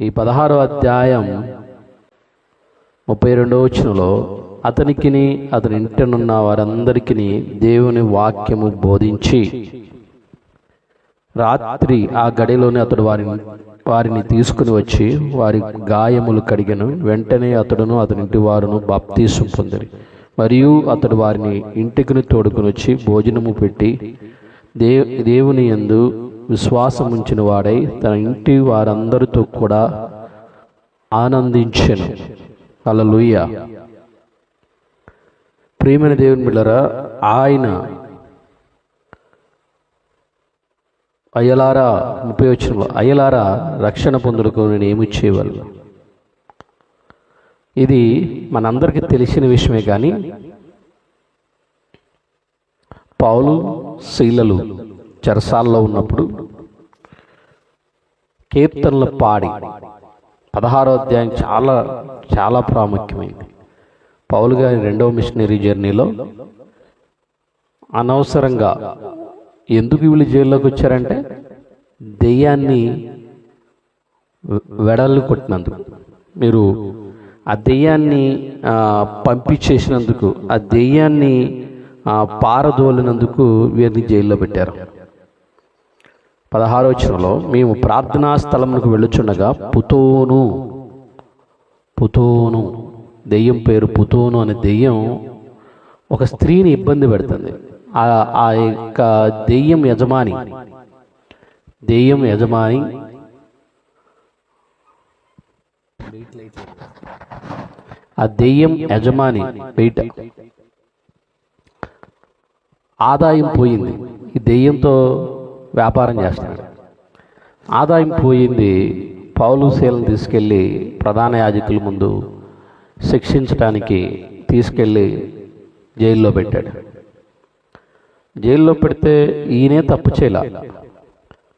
ఈ పదహారో అధ్యాయం ముప్పై రెండో వచనంలో అతనికిని అతని ఇంటనున్న వారందరికీ దేవుని వాక్యము బోధించి రాత్రి ఆ గడిలోనే అతడు వారిని వారిని తీసుకుని వచ్చి వారి గాయములు కడిగను. వెంటనే అతడును అతని ఇంటి వారును బాప్తీసం పొందిరి మరియు అతడు వారిని ఇంటికి తోడుకుని వచ్చి భోజనము పెట్టి దే దేవుని యందు విశ్వాసం ఉంచిన వాడై తన ఇంటి వారందరితో కూడా ఆనందించను. హల్లెలూయా. ప్రియమైన దేవుని బిళ్ళరా ఆయన అయ్యలారా ముప్పై వచ్చిన అయ్యలారా రక్షణ పొందుటకు నేను ఏమి చేయగలను ఇది మనందరికీ తెలిసిన విషయమే కానీ పౌలు శీలలు చెరసాల్లో ఉన్నప్పుడు కీర్తనలు పాడి పదహారో అధ్యాయం చాలా చాలా ప్రాముఖ్యమైంది. పౌలు గారి రెండవ మిషనరీ జర్నీలో అనవసరంగా ఎందుకు వీళ్ళు జైల్లోకి వచ్చారంటే దెయ్యాన్ని వెడల్లు కొట్టినందుకు. మీరు ఆ దెయ్యాన్ని పంపించేసినందుకు ఆ దెయ్యాన్ని పారదోలినందుకు వీరిని జైల్లో పెట్టారు. పదహారోచనంలో మేము ప్రార్థనా స్థలమునకు వెళ్ళుచుండగా పుతోను పుతోను దెయ్యం పేరు పుతోను అనే దెయ్యం ఒక స్త్రీని ఇబ్బంది పెడుతుంది. ఆ ఆ యొక్క దెయ్యం యజమాని దెయ్యం యజమాని ఆ దెయ్యం యజమాని బయట ఆదాయం పోయింది. ఈ దెయ్యంతో వ్యాపారం చేస్తున్నాడు ఆదాయం పోయింది. పౌలు శీలను తీసుకెళ్ళి ప్రధాన యాజకుల ముందు శిక్షించడానికి తీసుకెళ్ళి జైల్లో పెట్టాడు. జైల్లో పెడితే ఈయనే తప్పు చేయలే.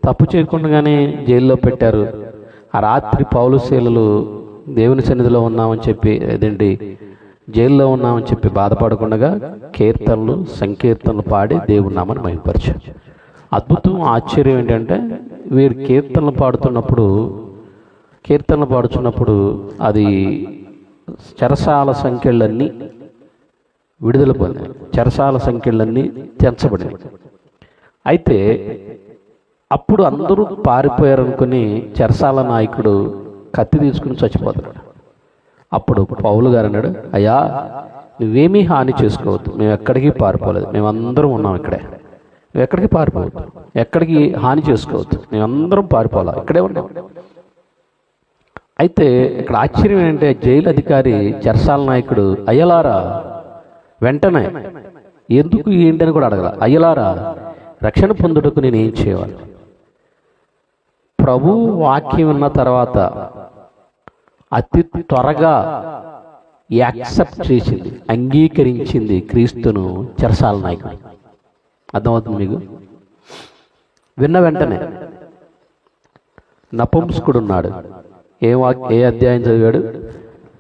తప్పు చేయకుండానే జైల్లో పెట్టారు. ఆ రాత్రి పౌలుశీలలు దేవుని సన్నిధిలో ఉన్నామని చెప్పి అదేంటి? జైల్లో ఉన్నామని చెప్పి బాధపడకుండా కీర్తనలు సంకీర్తనలు పాడి దేవుని నామని మహింపరిచారు. అద్భుతం ఆశ్చర్యం ఏంటంటే వీరు కీర్తనలు పాడుతున్నప్పుడు కీర్తనలు పాడుతున్నప్పుడు అది చెరసాల సంఖ్యలన్నీ విడుదల పొందాయి చెరసాల సంఖ్యలన్నీ తెంచబడినాయి. అయితే అప్పుడు అందరూ పారిపోయారనుకుని చెరసాల నాయకుడు కత్తి తీసుకుని చచ్చిపోతాడు అప్పుడు పౌలు గారు అన్నాడు అయ్యా నువ్వేమీ హాని చేసుకోవద్దు. మేము ఎక్కడికి పారిపోలేదు. మేమందరం ఉన్నాం ఇక్కడే. ఎక్కడికి పారిపోవద్దు. ఎక్కడికి హాని చేసుకోవద్దు. మేమందరం పారిపోవాలా. ఇక్కడే ఉన్నాం అయితే ఇక్కడ ఆశ్చర్యం ఏంటంటే జైలు అధికారి చెరసాల నాయకుడు అయ్యలారా వెంటనే ఎందుకు ఏంటని కూడా అడగల. అయ్యలారా రక్షణ పొందుటకు నేను ఏం చేయాలి ప్రభు వాక్యం ఉన్న తర్వాత అతి త్వరగా యాక్సెప్ట్ చేసింది అంగీకరించింది క్రీస్తును చెరసాల నాయకుడు. అర్థమవుతుంది మీకు? విన్న వెంటనే నపుంసకుడు ఉన్నాడు. ఏ వాక్ ఏ అధ్యాయం చదివాడు?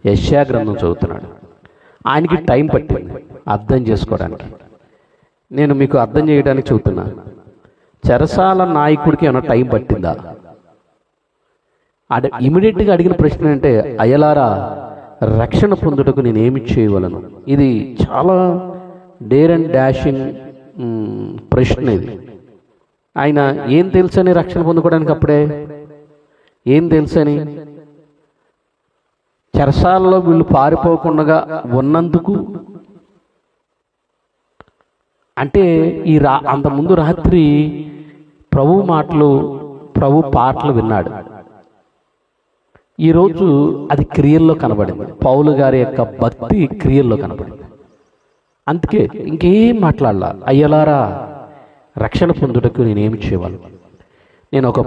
యశ్యా గ్రంథం చదువుతున్నాడు. ఆయనకి టైం పట్టింది అర్థం చేసుకోవడానికి. నేను మీకు అర్థం చేయడానికి చెబుతున్నా చెరసాల నాయకుడికి ఏమైనా టైం పట్టిందా? అడ ఇమీడియట్గా అడిగిన ప్రశ్న అంటే అయ్యలారా రక్షణ పొందుటకు నేను ఏమి చేయవలను? ఇది చాలా డేర్ అండ్ డాషింగ్ ప్రశ్న ఇది. ఆయన ఏం తెలుసని రక్షణ పొందుకోవడానికి అప్పుడే? ఏం తెలుసని? చెరసాలలో వీళ్ళు పారిపోకుండా ఉన్నందుకు? అంటే ఈ రా అంతకుముందు రాత్రి ప్రభు మాటలు ప్రభు పాటలు విన్నాడు. ఈరోజు అది క్రియల్లో కనబడింది. పౌలు గారి యొక్క భక్తి క్రియల్లో కనబడింది. అందుకే ఇంకేం మాట్లాడాల? అయ్యలారా రక్షణ పొందుటకు నేనేమి చేయాలి నేను ఒక